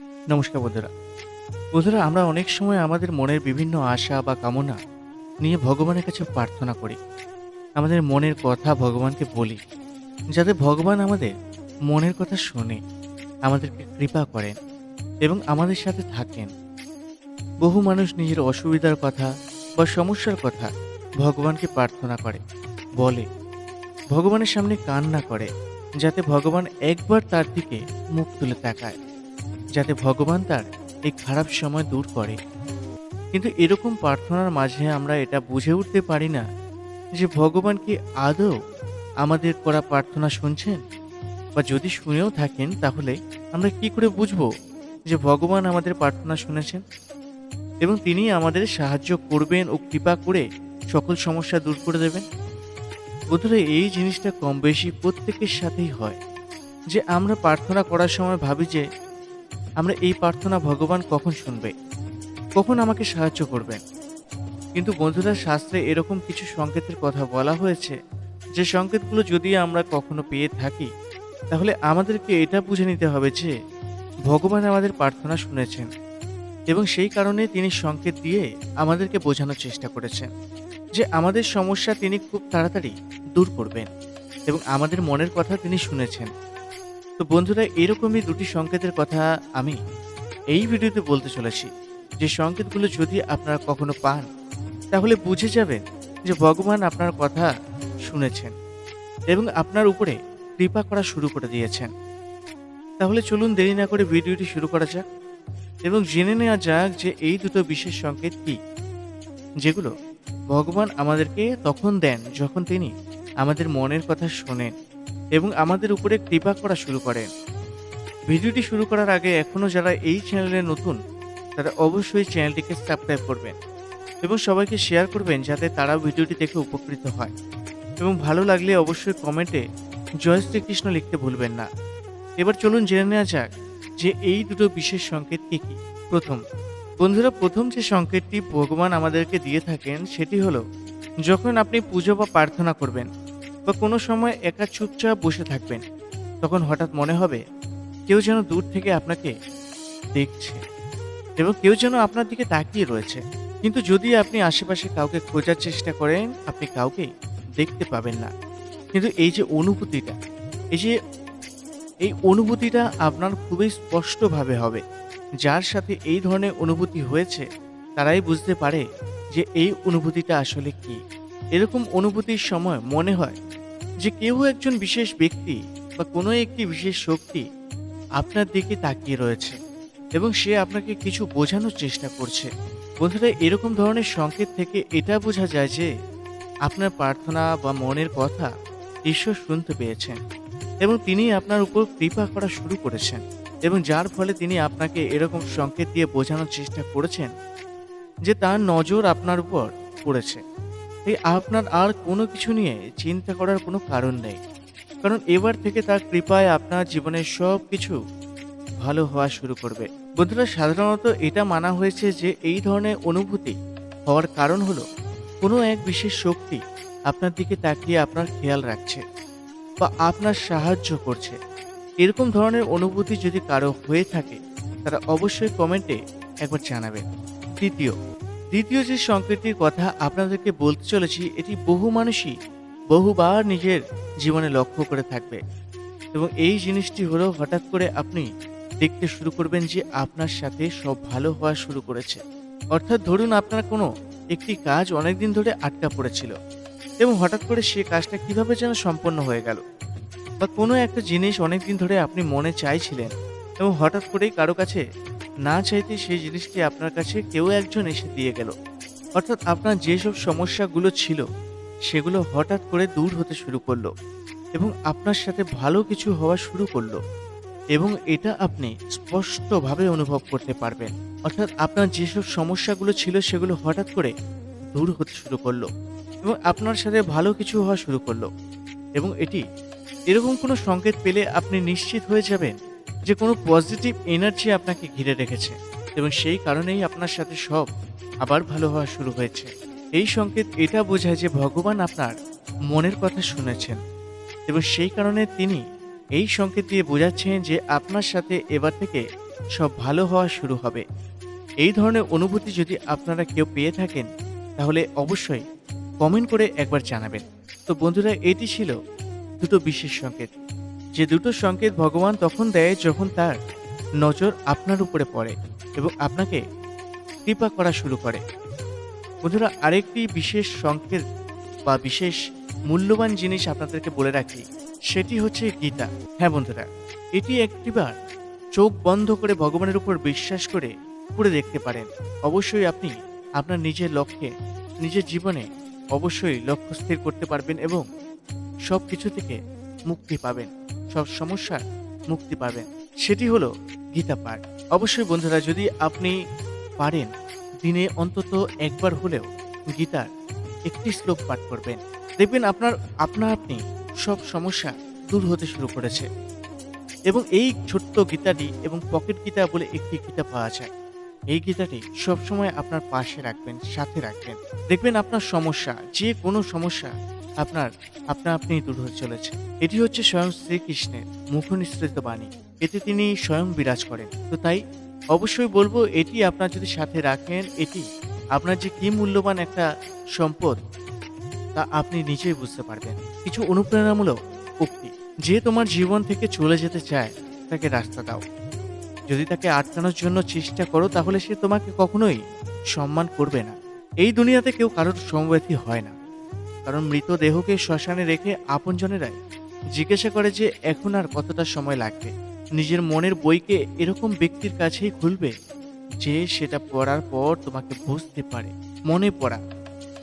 নমস্কার বন্ধুরা। বন্ধুরা, আমরা অনেক সময় আমাদের মনের বিভিন্ন আশা বা কামনা নিয়ে ভগবানের কাছে প্রার্থনা করি। আমাদের মনের কথা ভগবানকে বলি, যাতে ভগবান আমাদের মনের কথা শুনে, আমাদেরকে কৃপা করেন এবং আমাদের সাথে থাকেন। বহু মানুষ নিজের অসুবিধার কথা বা সমস্যার কথা ভগবানকে প্রার্থনা করে, বলে, ভগবানের সামনে কান্না করে, যাতে ভগবান একবার তার দিকে মুখ তুলে তাকায়। যাতে ভগবান তার এই খারাপ সময় দূর করে। কিন্তু এরকম প্রার্থনার মাঝে আমরা এটা বুঝে উঠতে পারি না যে ভগবান কি আদৌ আমাদের করা প্রার্থনা শুনছেন? বা যদি শুনেও থাকেন, তাহলে আমরা কি করে বুঝব যে ভগবান আমাদের প্রার্থনা শুনেছেন? এবং তিনি আমাদের সাহায্য করবেন ও কৃপা করে সকল সমস্যা দূর করে দেবেন? বোধহয় এই জিনিসটা কম বেশি প্রত্যেকের সাথেই হয় যে আমরা প্রার্থনা করার সময় ভাবি যে আমরা এই প্রার্থনা ভগবান কখন শুনবে? কখন আমাকে সাহায্য করবেন? কিন্তু বন্ধুরা, শাস্ত্রে এরকম কিছু সংকেতের কথা বলা হয়েছে যে সংকেতগুলো যদি আমরা কখনো পেয়ে থাকি, তাহলে আমাদেরকে এটা বুঝে নিতে হবে যে ভগবান আমাদের প্রার্থনা শুনেছেন এবং সেই কারণে তিনি সংকেত দিয়ে আমাদেরকে বোঝানোর চেষ্টা করেছেন যে আমাদের সমস্যা তিনি খুব তাড়াতাড়ি দূর করবেন এবং আমাদের মনের কথা তিনি শুনেছেন। তো বন্ধুরা, এরকমই দুটি সংকেতের কথা আমি এই ভিডিওতে বলতে চলেছি। যে সংকেতগুলো যদি আপনারা কখনো পান, তাহলে বুঝে যাবেন যে ভগবান আপনার কথা শুনেছেন এবং আপনার উপরে কৃপা করা শুরু করে দিয়েছেন। তাহলে চলুন দেরি না করে ভিডিওটি শুরু করা যাক এবং জেনে নেওয়া যাক যে এই দুটো বিশেষ সংকেত কি, যেগুলো ভগবান আমাদেরকে তখন দেন যখন তিনি আমাদের মনের কথা শোনেন। এবং আমাদের উপরে কৃপা করা শুরু করেন ভিডিওটি শুরু করার আগে এখনও যারা এই চ্যানেলে নতুন, তারা অবশ্যই চ্যানেলটিকে সাবস্ক্রাইব করবেন এবং সবাইকে শেয়ার করবেন যাতে তারাও ভিডিওটি দেখে উপকৃত হয়। এবং ভালো লাগলে অবশ্যই কমেন্টে জয় শ্রীকৃষ্ণ লিখতে ভুলবেন না। এবার চলুন জেনে নেওয়া যাক যে এই দুটো বিশেষ সংকেত কী কী। প্রথম, বন্ধুরা প্রথম যে সংকেতটি ভগবান আমাদেরকে দিয়ে থাকেন সেটি হলো, যখন আপনি পুজো বা প্রার্থনা করবেন বা কোনো সময় একা চুপচাপ বসে থাকবেন, তখন হঠাৎ মনে হবে কেউ যেন দূর থেকে আপনাকে দেখছে এবং কেউ যেন আপনার দিকে তাকিয়ে রয়েছে। কিন্তু যদি আপনি আশেপাশে কাউকে খোঁজার চেষ্টা করেন, আপনি কাউকে দেখতে পাবেন না। কিন্তু এই যে অনুভূতিটা, এই যে, এই অনুভূতিটা আপনার খুবই স্পষ্টভাবে হবে। যার সাথে এই ধরনের অনুভূতি হয়েছে, তারাই বুঝতে পারে যে এই অনুভূতিটা আসলে কি। এরকম অনুভূতির সময় মনে হয় যে কেউ একজন বিশেষ ব্যক্তি বা কোনো একটি বিশেষ শক্তি আপনার দিকে তাকিয়ে রয়েছে এবং সে আপনাকে কিছু বোঝানোর চেষ্টা করছে। বন্ধুরা, এরকম ধরনের সংকেত থেকে এটা বোঝা যায় যে আপনার প্রার্থনা বা মনের কথা ঈশ্বর শুনতে পেয়েছেন এবং তিনি আপনার উপর কৃপা করা শুরু করেছেন এবং যার ফলে তিনি আপনাকে এরকম সংকেত দিয়ে বোঝানোর চেষ্টা করেছেন যে তার নজর আপনার উপর পড়েছে। এই আপনার আর কোনো কিছু নিয়ে চিন্তা করার কোনো কারণ নেই। কারণ এবার থেকে তার কৃপায় আপনার জীবনের সব কিছু ভালো হওয়া শুরু করবে। বন্ধুরা, সাধারণত এটা মানা হয়েছে যে এই ধরনের অনুভূতি হওয়ার কারণ হলো কোনো এক বিশেষ শক্তি আপনার দিকে তাকিয়ে আপনার খেয়াল রাখছে বা আপনার সাহায্য করছে। এরকম ধরনের অনুভূতি যদি কারও হয়ে থাকে, তারা অবশ্যই কমেন্টে একবার জানাবেন। দ্বিতীয় দ্বিতীয় যে সংকেতটির কথা আপনাদেরকে বলতে চলেছি, এটি বহু মানুষই বহুবার নিজের জীবনে লক্ষ্য করে থাকবে। এবং এই জিনিসটি হলো, হঠাৎ করে আপনি দেখতে শুরু করবেন যে আপনার সাথে সব ভালো হওয়া শুরু করেছে। অর্থাৎ ধরুন আপনার কোনো একটি কাজ অনেকদিন ধরে আটকা পড়েছিল এবং হঠাৎ করে সে কাজটা কীভাবে যেন সম্পন্ন হয়ে গেল? বা কোনো একটা জিনিস অনেকদিন ধরে আপনি মনে চাইছিলেন এবং হঠাৎ করেই কারও কাছে না চাইতে সেই জিনিসটি আপনার কাছে কেউ একজন এসে দিয়ে গেল। অর্থাৎ আপনার যেসব সমস্যাগুলো ছিল, সেগুলো হঠাৎ করে দূর হতে শুরু করল এবং আপনার সাথে ভালো কিছু হওয়া শুরু করল এবং এটা আপনি স্পষ্টভাবে অনুভব করতে পারবেন। অর্থাৎ আপনার যেসব সমস্যাগুলো ছিল, সেগুলো হঠাৎ করে দূর হতে শুরু করল এবং আপনার সাথে ভালো কিছু হওয়া শুরু করল এবং এটি, এরকম কোনো সংকেত পেলে আপনি নিশ্চিত হয়ে যাবেন যে কোনো পজিটিভ এনার্জি আপনাকে ঘিরে রেখেছে এবং সেই কারণেই আপনার সাথে সব আবার ভালো হওয়া শুরু হয়েছে। এই সংকেত এটা বোঝায় যে ভগবান আপনার মনের কথা শুনেছেন এবং সেই কারণে তিনি এই সংকেত দিয়ে বোঝাচ্ছেন যে আপনার সাথে এবার থেকে সব ভালো হওয়া শুরু হবে। এই ধরনের অনুভূতি যদি আপনারা কেউ পেয়ে থাকেন, তাহলে অবশ্যই কমেন্ট করে একবার জানাবেন। তো বন্ধুরা, এটি ছিল দুটো বিশেষ সংকেত। যে দুটো সংকেত ভগবান তখন দেয় যখন তার নজর আপনার উপরে পড়ে এবং আপনাকে কৃপা করা শুরু করে। বন্ধুরা, আরেকটি বিশেষ সংকেত বা বিশেষ মূল্যবান জিনিস আপনাদেরকে বলে রাখি, সেটি হচ্ছে গীতা। হ্যাঁ বন্ধুরা, এটি একটিবার চোখ বন্ধ করে ভগবানের উপর বিশ্বাস করে পড়ে দেখতে পারেন। অবশ্যই আপনি আপনার নিজের লক্ষ্যে, নিজের জীবনে অবশ্যই লক্ষ্য স্থির করতে পারবেন এবং সব কিছু থেকে মুক্তি পাবেন। সব সমস্যার মুক্তি পাবেন সেটি হলো গীতা পাঠ। অবশ্যই বন্ধুরা, যদি আপনি পারেন, দিনে অন্তত একবার হলেও গীতার একটি শ্লোক পাঠ করবেন। দেখবেন আপনার আপনা আপনি সব সমস্যা দূর হতে শুরু করেছে। এবং এই ছোট্ট গীতাটি এবং পকেট গীতা বলে একটি গীতা পাওয়া যায়। এই গীতাটি সবসময় আপনার পাশে রাখবেন, সাথে রাখবেন। দেখবেন আপনার সমস্যা, যে কোনো সমস্যা আপনার আপনা আপনি দূর হয়ে চলেছে এটি হচ্ছে স্বয়ং শ্রীকৃষ্ণের মুখনিসৃত বাণী। এতে তিনি স্বয়ং বিরাজ করেন। তো তাই অবশ্যই বলব, এটি আপনার যদি সাথে রাখেন, এটি আপনার যে কি মূল্যবান একটা সম্পদ, তা আপনি নিজেই বুঝতে পারবেন। কিছু অনুপ্রেরণামূলক উক্তি। যে তোমার জীবন থেকে চলে যেতে চায়, তাকে রাস্তা দাও। যদি তাকে আটকানোর জন্য চেষ্টা করো, তাহলে সে তোমাকে কখনোই সম্মান করবে না। এই দুনিয়াতে কেউ কারোর সমব্যথী হয় না। কারণ মৃতদেহকে শ্মশানে রেখে আপনজনেরাই জিজ্ঞাসা করে যে এখন আর কতটা সময় লাগবে? নিজের মনের বইকে এরকম ব্যক্তির কাছেই খুলবে যে সেটা পড়ার পর তোমাকে বুঝতে পারে। মনে পড়া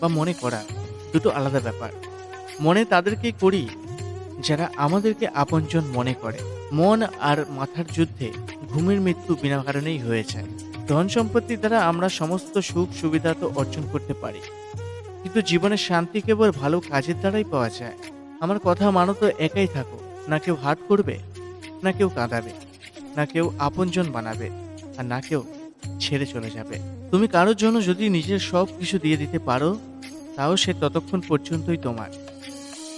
বা মনে করা দুটো আলাদা ব্যাপার। মনে তাদেরকে করি যারা আমাদেরকে আপনজন মনে করে। মন আর মাথার যুদ্ধে ঘুমের মৃত্যু বিনা কারণেই হয়ে যায়। ধন সম্পত্তির দ্বারা আমরা সমস্ত সুখ সুবিধা তো অর্জন করতে পারি। কিন্তু জীবনের শান্তি কেবল ভালো কাজের দ্বারাই পাওয়া যায়। আমার কথা মানো তো একাই থাকো, না কেউ হাট করবে, না কেউ কাঁদাবে, না কেউ আপনজন বানাবে, আর না কেউ ছেড়ে চলে যাবে। তুমি কারোর জন্য যদি নিজের সব কিছু দিয়ে দিতে পারো, তাও সে ততক্ষণ পর্যন্তই তোমার।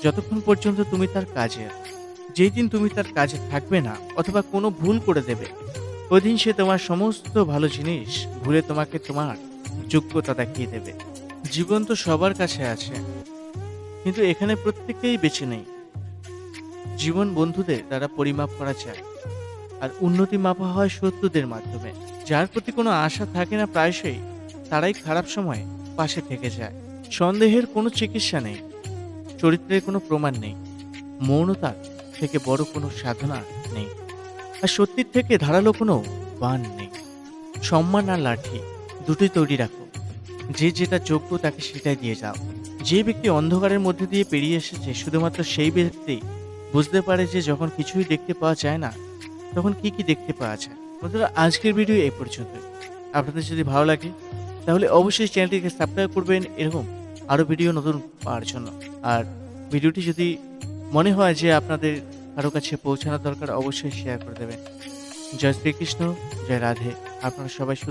যতক্ষণ পর্যন্ত তুমি তার কাজের, যেই দিন তুমি তার কাজে থাকবে না, অথবা কোনো ভুল করে দেবে, ওই দিন সে তোমার সমস্ত ভালো জিনিস ভুলে তোমাকে তোমার যোগ্যতা দেখিয়ে দেবে। জীবন তো সবার কাছে আছে, কিন্তু এখানে প্রত্যেকেই বেছে নেই। জীবন বন্ধুদের দ্বারা পরিমাপ করা যায়, আর উন্নতি মাপা হয় শত্রুদের মাধ্যমে। যার প্রতি কোনো আশা থাকে না প্রায়শই, তারাই খারাপ সময়ে পাশে থেকে যায়। সন্দেহের কোনো চিকিৎসা নেই, চরিত্রের কোনো প্রমাণ নেই মৌনতার থেকে বড় কোনো সাধনা নেই, আর সত্যির থেকে ধারালো কোনো বান নেই। সম্মান আর লাঠি দুটোই তৈরি রাখো যে যেটা যোগ্য তাকে সেটাই দিয়ে যাও। যে ব্যক্তি অন্ধকারের মধ্যে দিয়ে পেরিয়ে এসেছে, শুধুমাত্র সেই ব্যক্তি বুঝতে পারে যে যখন কিছুই দেখতে পাওয়া যায় না, তখন কি কি দেখতে পাওয়া যায়। বন্ধুরা, আজকের ভিডিও এই পর্যন্ত আপনাদের যদি ভালো লাগে, তাহলে অবশ্যই চ্যানেলটিকে সাবস্ক্রাইব করবেন, এরকম আরও ভিডিও নতুন পাওয়ার জন্য। আর ভিডিওটি যদি মনে হয় যে আপনাদের কারও কাছে পৌঁছানোর দরকার, অবশ্যই শেয়ার করে দেবেন। জয় শ্রীকৃষ্ণ, জয় রাধে। আপনারা সবাই সুস্থ